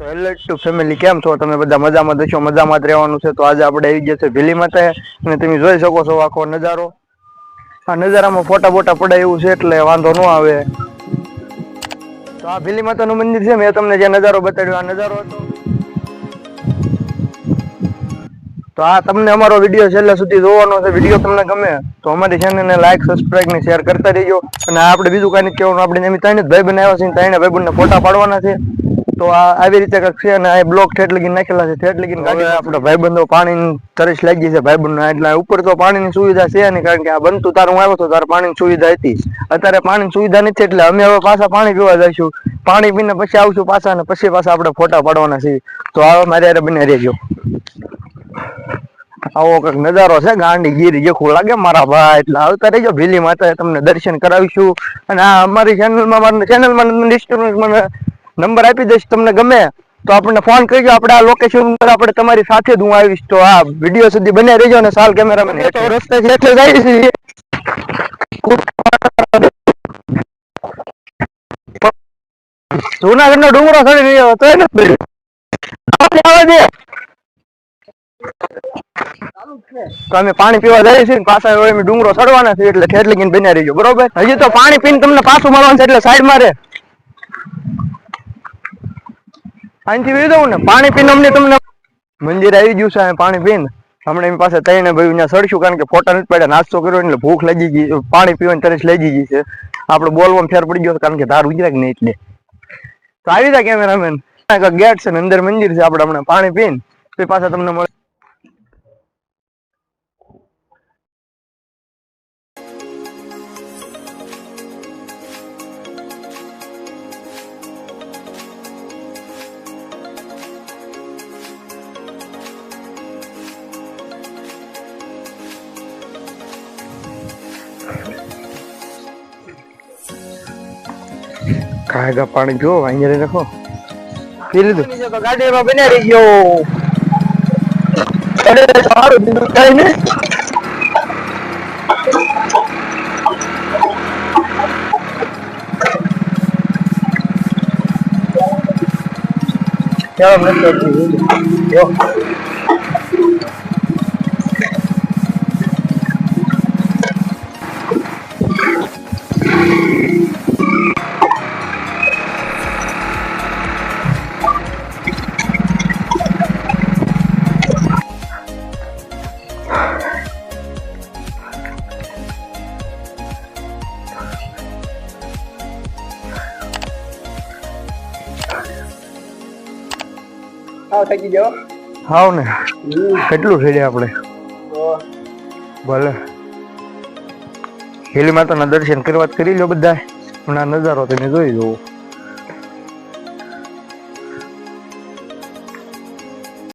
તો hello two family કેમ છો? તમે બધા મજામાં દશો મજામાં જ રહેવાનું છે? તો આજે આપણે આવી ગયા છે ભીલી માતા અને તમે જોઈ શકો છો આખો નજારો. આ નજારામાં ફોટા બોટા પડાય એવું છે એટલે વાંધો ન આવે. તો આ ભીલી માતાનું મંદિર છે મેં તમને જે નજારો બતાડ્યો આ નજારો હતો. તો આ તમને અમારો વીડિયો છેલ્લે સુધી જોવાનો છે. વીડિયો તમને ગમે તો અમારી ચેનલને લાઈક સબસ્ક્રાઈબ ને શેર કરતા રહીજો. અને આપણે બીજું કાંઈ કહેવાનું. આપણે એમ ત્રણ જ ભાઈ બનાવ્યા છે ત્રણે ભાઈ ફોટા પાડવાના છે. તો આ આવી રીતે કંઈક છે અને આ બ્લોક ઠેઠ લગીને નાખેલા છે. ઠેઠ લગીને કાઢી આપણે ભાઈબંધો પાણીની તરસ લાગી છે ભાઈબંધો એટલે ઉપર તો પાણીની સુવિધા છે ને કારણ કે આ બનતું તારું આવ્યો તો તારે પાણીની સુવિધા હતી અત્યારે પાણીની સુવિધા નથી એટલે અમે હવે પાછા પાણી પીવા જઈશું. પાણી પીને પછી આવશું પાછા અને પછી પાછા આપણે ફોટા પાડવાના છે તો આવો મારે હારે બને રહેજો. આવો કંઈક નજારો છે ગાંડી ગીર જેખું લાગે મારા ભાઈ. એટલે આવતા રહીજો ભીલી માતા તમને દર્શન કરાવીશું. અને આ અમારી ચેનલમાં મારી ચેનલમાં ડિસ્ટર્બન્સ મને નંબર આપી દઈશ તમને ગમે તો આપણને ફોન કરજો. આપણે આ લોકેશન પર આપણે તમારી સાથે જ હું આવીશ. તો આ વીડિયો સુધી બને રહેજો અને સાલ કેમેરામેન તો રસ્તે એટલે જાય છે જુનાગઢ નો ડુંગરો સડી રહ્યો હતો એને આવે દે. તો અમે પાણી પીવા જઈએ છીએ પાછા ડુંગરો ચડવાના છે એટલે લગીને બન્યા રહીજો. બરોબર? હજી તો પાણી પીને તમને પાછું મળવાનું છે એટલે સાઈડમાં રે અહીંથી પી દઉં ને, પાણી પીને અમને તમને મંદિર આવી ગયું છે પાણી પીને. હમણાં એમની પાસે તઈને ભાઈ ત્યાં સડશું કારણ કે ફોટા નથી પડ્યા, નાસ્તો કર્યો એટલે ભૂખ લાગી ગઈ, પાણી પીવાની તરસ લાગી ગઈ છે. આપણે બોલવામાં ફેર પડી ગયો કારણ કે ધાર ઉજરા કે નહીં એટલે. તો આવી જાય કેમેરામેન ગેટ છે ને, અંદર મંદિર છે, આપણે હમણાં પાણી પીને પછી પાછા તમને મળે. કાયગા પાણી જો અહીંયા રાખો. પી લીધું. ગાડીમાં રહી ગયો. અરે, સારું, બીજું કઈ ને ચાલો નથી જો. આવ થાકી ગયો? હાવ ને કેટલું થઈ આપણે? ભલે. હેલી માતાના દર્શન કરવા કરી લો બધા હમણાં નજારો તમે જોઈ જુઓ